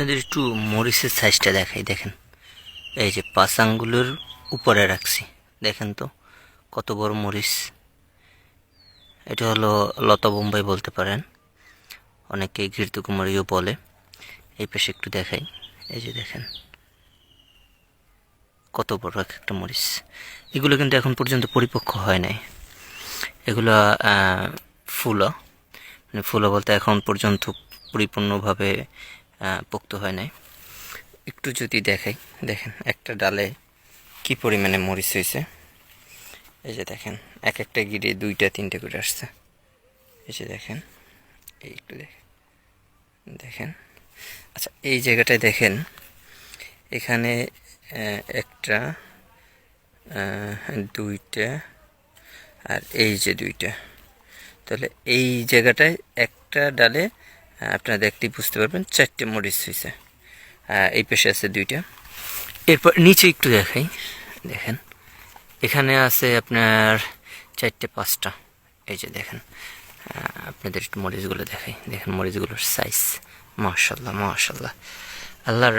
আপনাদের একটু মরিচের সাইজটা দেখাই, দেখেন। এই যে পাঁচ আঙ্গুলের উপরে রাখছি, দেখেন তো, কত বড় মরিচ। এটা হলো লতা বোম্বাই বলতে পারেন, অনেকে ঘৃতকুমারীও বলে। এই পাশে একটু দেখাই, এই যে দেখেন। কত বড় এক একটা মরিচ। এগুলো কিন্তু এখন পর্যন্ত পরিপক্ক হয় নাই। এগুলো ফুলো। মানে ফুলো বলতে এখন পর্যন্ত পরিপূর্ণভাবে পোক্ত হয় নাই। একটু যদি দেখাই, দেখেন একটা ডালে কি পরিমাণে মরিচ হয়েছে। এই যে দেখেন, এক একটা গিরে দুইটা, তিনটে করে আসছে। এই যে দেখেন, এই একটু দেখেন দেখেন। আচ্ছা এই জায়গাটায় দেখেন, এখানে একটা দুইটা, আর এই যে দুইটা। তাহলে এই জায়গাটায় একটা ডালে আপনারা দেখতেই বুঝতে পারবেন, চারটে মরিচ হয়েছে এই পাশে আছে দুইটা। এরপর নিচে একটু দেখাই। দেখেন, এখানে আছে আপনার চারটে, পাঁচটা। এই যে দেখেন আপনাদের একটু মরিচগুলো দেখাই। দেখেন, মরিচগুলোর সাইজ মাশাল্লাহ মাশাল্লাহ আল্লাহর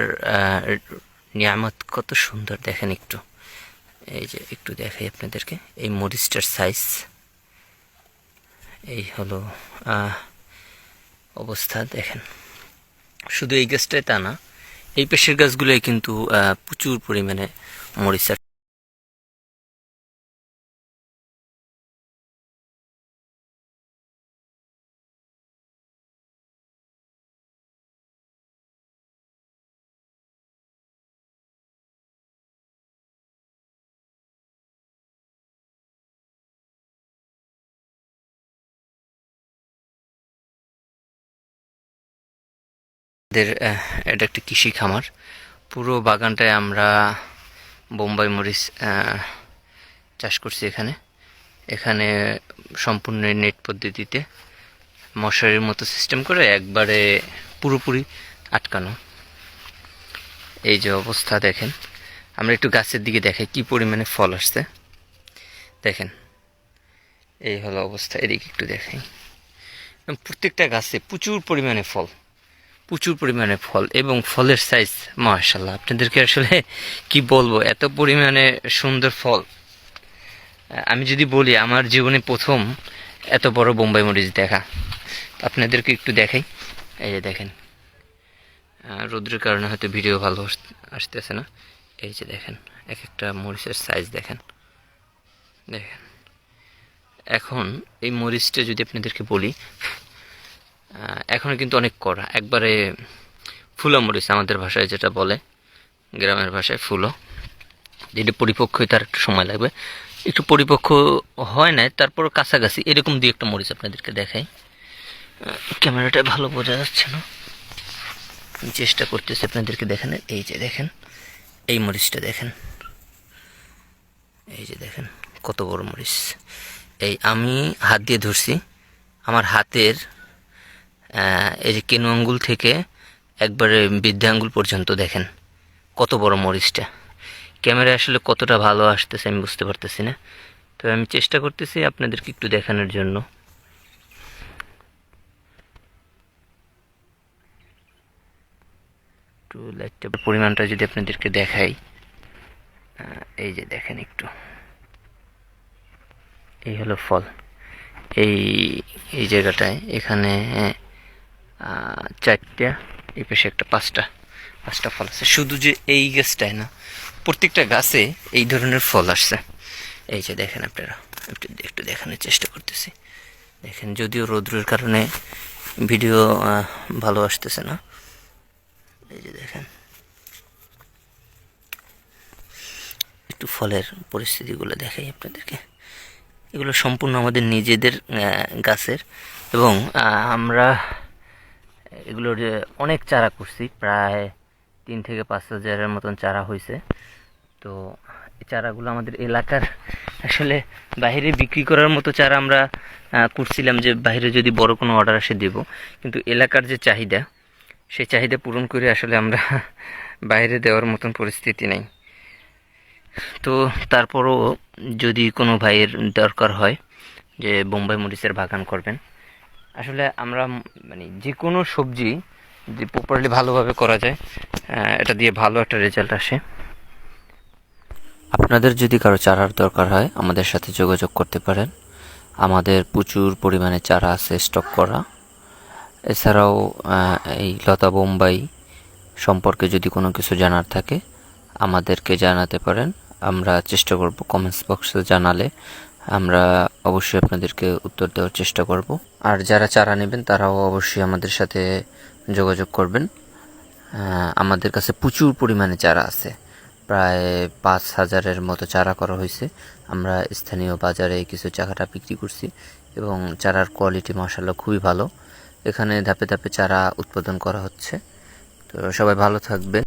নিয়ামত কত সুন্দর। দেখেন একটু। এই যে একটু দেখাই আপনাদেরকে। এই মরিচটার সাইজ এই হলো অবস্থা দেখেন। শুধু এই গাছটাই তা না এই পেশের গাছগুলোই কিন্তু প্রচুর পরিমাণে মরিচ আমাদের এটা একটা কৃষি খামার। পুরো বাগানটায় আমরা বোম্বাই মরিচ চাষ করছি এখানে। এখানে সম্পূর্ণ নেট পদ্ধতিতে মশারির মতো সিস্টেম করে একবারে পুরোপুরি আটকানো। এই যে অবস্থা দেখেন। আমরা একটু গাছের দিকে দেখাই কি পরিমাণে ফল আসছে। দেখেন, এই হলো অবস্থা, এদিকে একটু দেখাই। প্রত্যেকটা গাছে প্রচুর পরিমাণে ফল। প্রচুর পরিমাণে ফল এবং ফলের সাইজ মাশাল্লাহ আপনাদেরকে আসলে কি বলব? এত পরিমাণে সুন্দর ফল। আমি যদি বলি, আমার জীবনে প্রথম এত বড় বোম্বাই মরিচ দেখা। আপনাদেরকে একটু দেখাই। এই যে দেখেন। রৌদ্রের কারণে হয়তো ভিডিও ভালো আস- আসতেছে না। এই যে দেখেন, এক একটা মরিচের সাইজ দেখেন। দেখেন। এখন এই মরিচটা যদি আপনাদেরকে বলি আহ, এখনও কিন্তু অনেক কড়া। একবারে ফুলো মরিচ আমাদের ভাষায় যেটা বলে গ্রামের ভাষায় ফুলো। যেটা পরিপক্ক আর একটু সময় লাগবে। একটু পরিপক্ক হয় না তারপর কাছাকাছি এরকম দুই একটা মরিচ আপনাদেরকে দেখাই। ক্যামেরাটা ভালো বোঝা যাচ্ছে না। চেষ্টা করতেছি আপনাদেরকে দেখেন এই যে দেখেন এই মরিচটা দেখেন। এই যে দেখেন কত বড় মরিচ। এই আমি হাত দিয়ে ধরছি। আমার হাতের এই যে কেনু আঙ্গুল থেকে একবারে বৃদ্ধা আঙ্গুল পর্যন্ত দেখেন। কত বড় মরিচটা। ক্যামেরা আসলে কতটা ভালো আসতেছে আমি বুঝতে পারতেছি না। তো আমি চেষ্টা করতেছি আপনাদেরকে একটু দেখানোর জন্য। একটু লাইটটা পরিমাণটা যদি আপনাদেরকে দেখাই। এই যে দেখেন একটু। এই হলো ফল। এই এই জায়গাটায় এখানে আহ, চারটা, এই পাশে একটা পাঁচটা পাঁচটা ফল আছে। শুধু যে এই গাছটাই না, প্রত্যেকটা গাছে এই ধরনের ফল আসছে। এই যে দেখেন আপনারা, একটু একটু দেখানোর চেষ্টা করতেছি। দেখেন, যদিও রৌদ্রের কারণে ভিডিও ভালো আসতেছে না। এই যে দেখেন, একটু ফলের পরিস্থিতিগুলো দেখাই আপনাদেরকে। এগুলো সম্পূর্ণ আমাদের নিজেদের গাছের এবং আমরা এগুলোর যে অনেক চারা করছি প্রায় তিন থেকে পাঁচ হাজারের মতন চারা হয়েছে তো এই চারাগুলো আমাদের এলাকার আসলে বাইরে বিক্রি করার মতো চারা আমরা করছিলাম যে বাইরে যদি বড় কোনো অর্ডার আসে দেব। কিন্তু এলাকার যে চাহিদা, সেই চাহিদা পূরণ করে আসলে আমরা বাইরে দেওয়ার মতন পরিস্থিতি নেই। তো তারপরও যদি কোনো ভাইয়ের দরকার হয়, যে বোম্বাই মরিচের বাগান করবেন আসলে আমরা মানে যে কোনো সবজি যদি প্রপারলি ভালোভাবে করা যায় এটা দিয়ে ভালো একটা রেজাল্ট আসে। আপনাদের যদি কারও চারার দরকার হয়, আমাদের সাথে যোগাযোগ করতে পারেন। আমাদের প্রচুর পরিমাণে চারা আছে স্টক করা। এছাড়াও এই লতা বোম্বাই সম্পর্কে যদি কোনো কিছু জানার থাকে, আমাদেরকে জানাতে পারেন। আমরা চেষ্টা করব কমেন্টস বক্সে জানালে আমরা অবশ্যই আপনাদেরকে উত্তর দেওয়ার চেষ্টা করব। আর যারা চারা নেবেন, তারাও অবশ্যই আমাদের সাথে যোগাযোগ করবেন। আমাদের কাছে প্রচুর পরিমাণে চারা আছে। প্রায় পাঁচ হাজারের মতো চারা করা হয়েছে। আমরা স্থানীয় বাজারে কিছু চারাটা বিক্রি করছি এবং চারার কোয়ালিটি মাসাল্লাহ খুবই ভালো। এখানে ধাপে ধাপে চারা উৎপাদন করা হচ্ছে। তো সবাই ভালো থাকবেন।